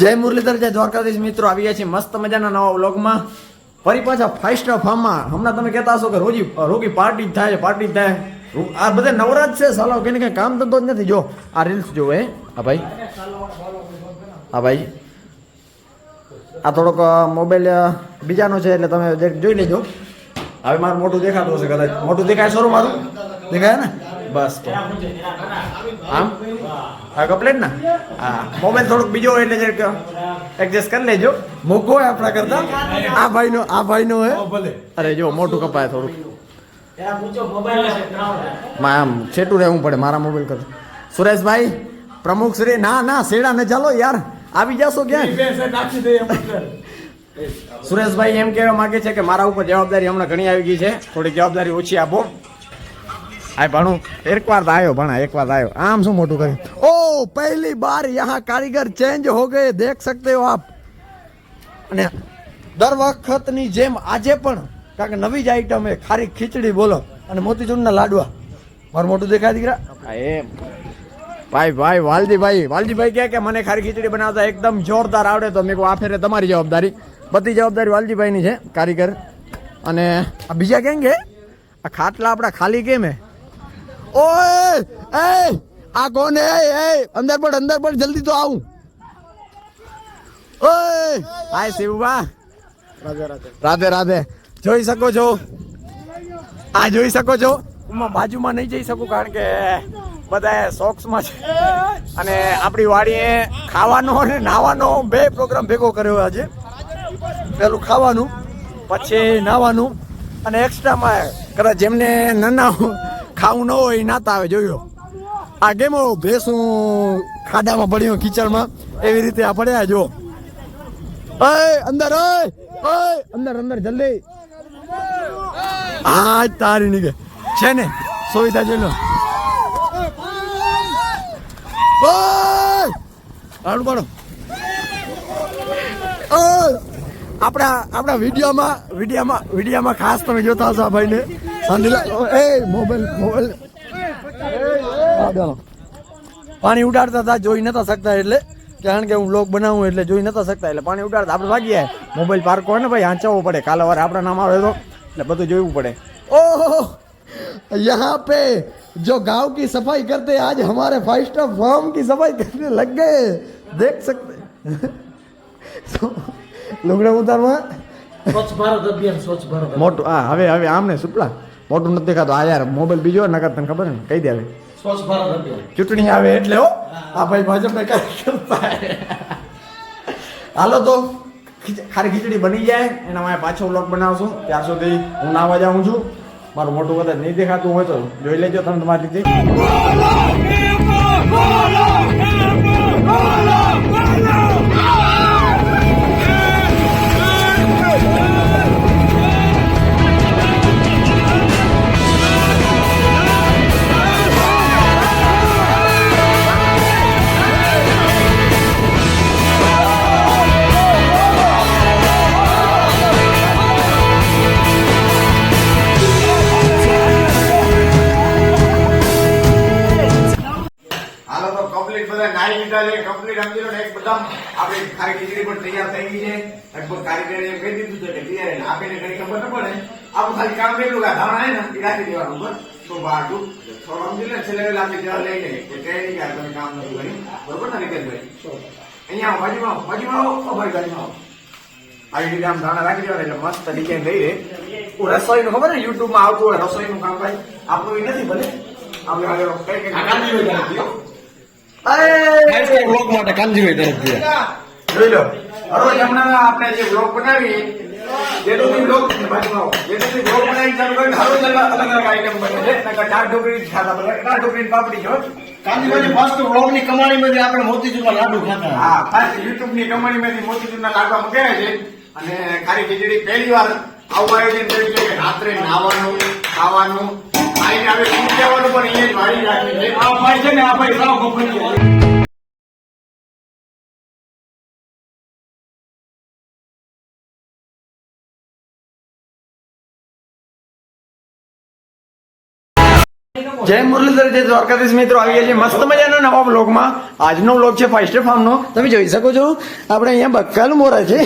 જય મુરલીધર, જય દ્વારકાધીશ. મિત્રો, આવી ગયા છે મસ્ત મજાના નવા વ્લોગમાં. ફરી પાછા ફાઈવ સ્ટાર ફાર્મમાં હમણાં તમે કહેતા હશો કે રોજી, રોગી પાર્ટી જ થાય પાર્ટી જ થાય. આ બધા નવરાજ છે, સાલો, કઈ કઈ કામ ધંધો જ નથી. જો, આ રીલ્સ હે. હા ભાઈ હા ભાઈ, આ થોડોક મોબાઈલ બીજાનો છે, એટલે તમે જોઈ લેજો. હવે મારું મોટું દેખાતું હશે કદાચ. મોટું દેખાય સરું મારું? દેખાય ને? બસ તો આમ હા કમ્પ્લેટ ના? હા. મોબાઈલ થોડુંક બીજો હોય એટલે જે એડજસ્ટ કરી લેજો. મોકો હોય આપણા કરતા. આ ભાઈનો આ ભાઈનો હે. અરે જો મોટું કપાય થોડુંક. માં આમ છેટું રહેવું પડે મારા મોબાઈલ કરતા. સુરેશભાઈ પ્રમુખ શ્રી ના ના શેડા ને ચાલો યાર. આવી જાશો ક્યાં સુરેશભાઈ એમ કહેવા માંગે છે કે મારા ઉપર જવાબદારી હમણાં ઘણી આવી ગઈ છે. થોડી જવાબદારી ઓછી આપો. આ ભણું એકવાર તો આવ્યો ભણા, એકવાર આવ્યો આમ શું મોટું કર્યું? ઓ, પહેલી બાર યહાં કારીગર ચેન્જ હો ગયે, દેખ સકતે હો આપ. અને દર વખતની જેમ આજે પણ કારણ કે નવી જ આઈટમ એ, ખારી ખીચડી બોલો અને મોતીચૂરના લાડવા. મારું મોટું દેખાય દીકરા? એમ. ભાઈ ભાઈ, વાલજીભાઈ વાલજીભાઈ કહે કે મને ખારી ખીચડી બનાવતા એકદમ જોરદાર આવડે તો મેં કહું આ ફેરે તમારી જવાબદારી. બધી જવાબદારી વાલજીભાઈની છે, કારીગર. અને આ બીજા કેમ કે આ ખાટલા આપણા ખાલી કેમ હે? ઓય એ આ કોને એ અંદર પડ અંદર પડ, જલ્દી તો આવું. ઓય, હાય શિવબા. રાધે રાધે. જોઈ શકો છો? આ જોઈ શકો છો? હું બાજુમાં નહીં જઈ શકું કારણ કે બધા સોક્સમાં છે. અને આપણી વાડીએ ખાવાનો અને નાવાનો બે પ્રોગ્રામ ભેગો કર્યો આજે. પેલું ખાવાનું, પછી નાવાનું, અને એક્સ્ટ્રામાં કદાચ જેમને નાના ખાવું ન હોય નાતા આવે જોયો આ કેમો ભેંસું ખાડામાં પડ્યો કિચડમાં? એવી રીતે આ પડ્યા, જો. ઓય અંદર ઓય ઓય અંદર અંદર, જલ્દી. આ તારી નીકળે. છે ને? સુવિધા જોઈ લો. આડું પાડો. આપણા આપણા વિડીયોમાં વિડીયોમાં વિડીયોમાં ખાસ તમે જોતા હશો ભાઈને. સાંધીલા એ મોબાઈલ મોબાઈલ હા, ચાલો. પાણી ઉડાડતા હતા જોઈ નતા શકતા એટલે કારણ કે હું બ્લોગ બનાવું એટલે જોઈ નતા શકતા એટલે પાણી ઉડાડતા આપણે ભાગી જાય મોબાઈલ પાર્ક હોય ને ભાઈ આંચવવો પડે કાલે વાર આપણા નામ આવે તો એટલે બધું જોવું પડે ઓહો यहाँ पे जो गांव की सफाई करते हैं, आज हमारे फाइव स्टार फॉर्म की सफाई करने लग गए देख सकते So, લુગડા ઉતારવા સ્વચ્છ ભારત અભિયાન સ્વચ્છ ભારત મોટું હા હવે હવે આમને સુપલા મોટું નથી દેખાતો. આ યાર મોબાઈલ બીજો નકર તને ખબર ને? કહી દે ચૂંટણી આવે એટલે હો. આ ભાઈ ભાજપને કઈ હાલો તો ખારી ખીચડી બની જાય. એના માટે પાછો વ્લોગ બનાવશું. ત્યાર સુધી હું નાવા જાઉં છું. મારું મોટું કદાચ નહીં દેખાતું હોય તો જોઈ લેજો તમે તમારી રીતે. બધા નાઈ લીધા છે કમ્પ્લીટ સમજી લો એક બધા આપણી ખાલી ડિગ્રી પણ તૈયાર થઈ ગઈ છે. લગભગ કારીગરે એમ કહી દીધું છે કે તૈયાર આપીને કઈ ખબર ન પડે. આપણું ખાલી કામ એટલું કે ધારણા ધાણા ને એ રાખી દેવાનું બસ તો બાટું થોડું સમજી લે છેલ્લે આપણે જવા લઈ લઈએ કે કે આ તમે કામ નથી કર્યું. બરોબર ને રીતેશભાઈ અહીંયા બાજુમાં બાજુમાં આવો ભાઈ બાજુમાં આવો. આવી રીતે આમ દાણા રાખી દેવાના એટલે મસ્ત ડિઝાઇન લઈ રે રસોઈનું ખબર ને યુટ્યુબમાં આવતું હોય રસોઈનું કામ ભાઈ આપણું એ નથી ભલે. આપણે કઈ કઈ અરે! બ્લોગ માટે કાનજીભાઈ તરફ જોઈ લો. હવે હમણાં આપણે જે બ્લોગ બનાવી જેટલું બ્લોગ બાજુમાં જેટલું બ્લોગ બનાવી ચાલુ કરી હરોજ અલગ અલગ અલગ આઈટમ બને છે. દાળ ઢોકળી ખાતા બધા દાળ ઢોકળી પાપડી જો કાનજીભાઈ ફર્સ્ટ બ્લોગની કમાણી માંથી આપણે મોતીચૂરના લાડુ ખાતા. હા યુટ્યુબની કમાણી માંથી મોતીચૂરના લાડવા મૂક્યા છે. અને ખારી ખીચડી પહેલી વાર આવું આયોજન કર્યું છે કે રાત્રે નાવાનું ખાવાનું. આઈને હવે રાખી છે આ ભાઈ છે ને આ ભાઈ સાવ કપડી જય મુરલીધર જય દ્વારકાધીશ મિત્રો. આવી ગયા છે મસ્ત મજાના નવા બ્લોગમાં આજનો બ્લોગ છે ફાઈવ સ્ટાર ફાર્મનો તમે જોઈ શકો છો આપણે અહીંયા બક્કાલ મોરા છે.